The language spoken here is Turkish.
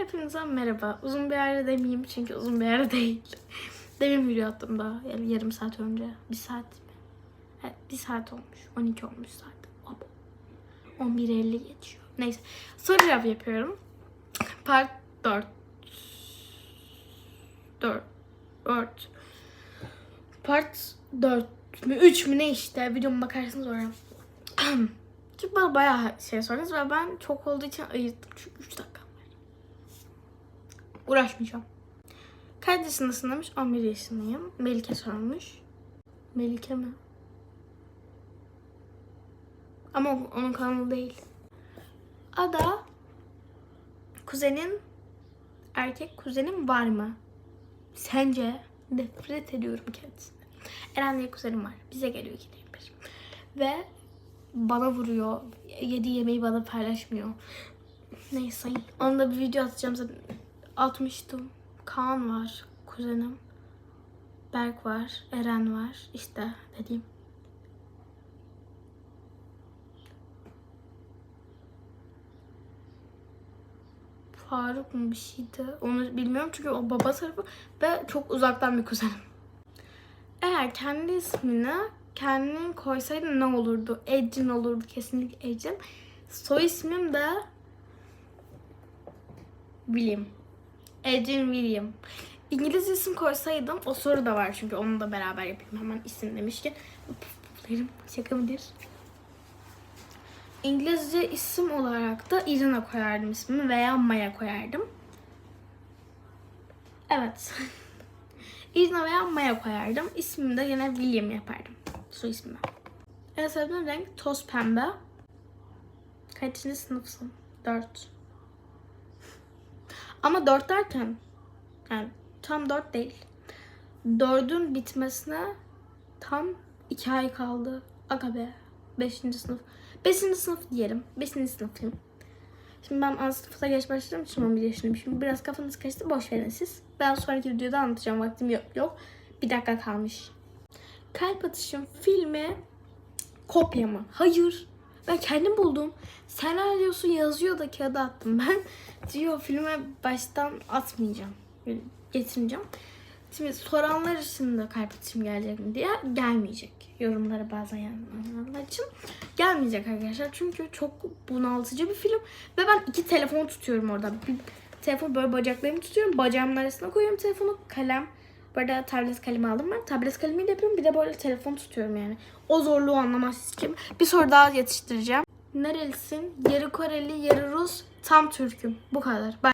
Hepinize merhaba. Uzun bir ara demeyeyim çünkü uzun bir ara değil. Demin video attım daha. Yani yarım saat önce. Bir saat mi? Evet, bir saat olmuş. 12 olmuş. Hop. 11.50 geçiyor. Neyse. Soru cevap yapıyorum. Part 4. 4. 4. Part 4 mü 3 mü ne işte. Videoma bakarsınız oraya. Çünkü bana bayağı şey sordunuz ve ben çok olduğu için ayırttım. Çünkü 3 dakika. Uğraşmayacağım. Kaç yaşındasın demiş. 11 yaşındayım. Melike sormuş. Melike mi? Ama onun kanalı değil. Ada kuzenin erkek kuzenin var mı? Sence? Nefret ediyorum kendisinden. Eren diye kuzenim var. Bize geliyor ikide bir. Ve bana vuruyor. Yediği yemeği bana paylaşmıyor. Neyse. Onu da bir video atacağım zaten. Atmıştım. Kaan var. Kuzenim. Berk var. Eren var. İşte dediğim. Faruk mu bir şeydi? Onu bilmiyorum çünkü o baba tarafı ve çok uzaktan bir kuzenim. Eğer kendi ismini kendin koysaydın ne olurdu? Ecin olurdu kesinlikle Ecin. Soy ismim de William. Ecin William. İngiliz isim koysaydım o soru da var çünkü onu da beraber yapayım hemen isim demişken. Puflarım şaka mıdır? İngilizce isim olarak da Irina koyardım ismimi veya Maya koyardım. Evet. Irina veya Maya koyardım. İsmimi de yine William yapardım. Soy ismimi. En sevdiğim renk toz pembe. Kaçıncı sınıfsın? Dört. Ama dört derken yani tam dört değil. Dördün bitmesine tam iki ay kaldı. Aga be. Beşinci sınıf. Beşinci sınıf diyelim. Beşinci sınıfım. Şimdi ben ana sınıfta geç başladım için 11 yaşındayım. Biraz kafanız karıştı. Boş verin siz. Ben sonraki videoda anlatacağım. Vaktim yok. yok. Bir dakika kalmış. Kalp Atışım filmi kopya mı? Hayır. Ben kendim buldum. Senaryosu yazıyor da kağıda attım ben. Diyor filme baştan atmayacağım. Böyle Getireceğim. Şimdi soranlar için de kalp atışım gelecek mi diye gelmeyecek. Yorumları bazen yazanlar için gelmeyecek arkadaşlar. Çünkü çok bunaltıcı bir film. Ve ben iki telefon tutuyorum orada. Bir telefon böyle bacaklarımı tutuyorum. Bacağımın arasına koyuyorum telefonu. Kalem. Bu arada tablet kalemi aldım ben. Tablet kalemiyle yapıyorum. Bir de böyle telefon tutuyorum yani. O zorluğu anlamaz için. Bir soru daha yetiştireceğim. Nerelisin? Yarı Koreli, yarı Rus, tam Türk'üm. Bu kadar. Ben